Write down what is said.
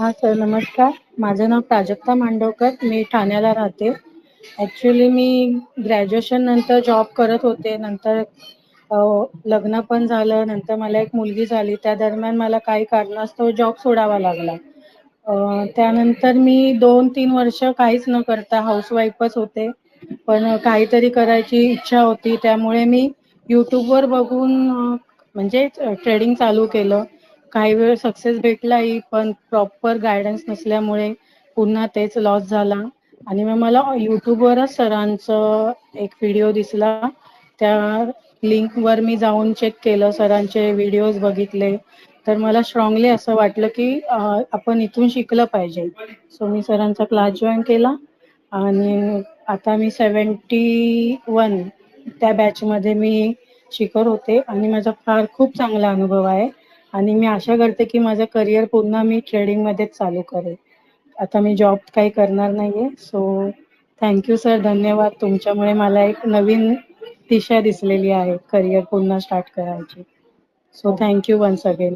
हा सर नमस्कार. माझं नाव प्राजक्ता मांडवकर. मी ठाण्याला राहते. ॲक्च्युली मी ग्रॅज्युएशन नंतर जॉब करत होते. नंतर लग्न पण झालं. नंतर मला एक मुलगी झाली. त्या दरम्यान मला काही कारणास्तव जॉब सोडावा लागला. त्यानंतर मी दोन तीन वर्ष काहीच न करता हाऊसवाईफच होते. पण काहीतरी करायची इच्छा होती. त्यामुळे मी यूट्यूबवर बघून म्हणजे ट्रेडिंग चालू केलं. काही वेळ सक्सेस भेटलाही पण प्रॉपर गायडन्स नसल्यामुळे पुन्हा तेच लॉस झाला. आणि मग मला युट्यूबवरच सरांचं एक व्हिडिओ दिसला. त्या लिंकवर मी जाऊन चेक केलं सरांचे व्हिडिओज बघितले. तर मला स्ट्रॉंगली असं वाटलं की आपण इथून शिकलं पाहिजे. सो मी सरांचा क्लास जॉईन केला. आणि आता मी सेवन्टी वन त्या बॅचमध्ये मी शिकत होते. आणि माझा फार खूप चांगला अनुभव आहे. आणि मी आशा करते की माझं करिअर पुन्हा मी ट्रेडिंगमध्येच चालू करेल. आता मी जॉब काही करणार नाहीये सो थँक्यू सर धन्यवाद. तुमच्यामुळे मला एक नवीन दिशा दिसलेली आहे करिअर पुन्हा स्टार्ट करायची. So thank you once again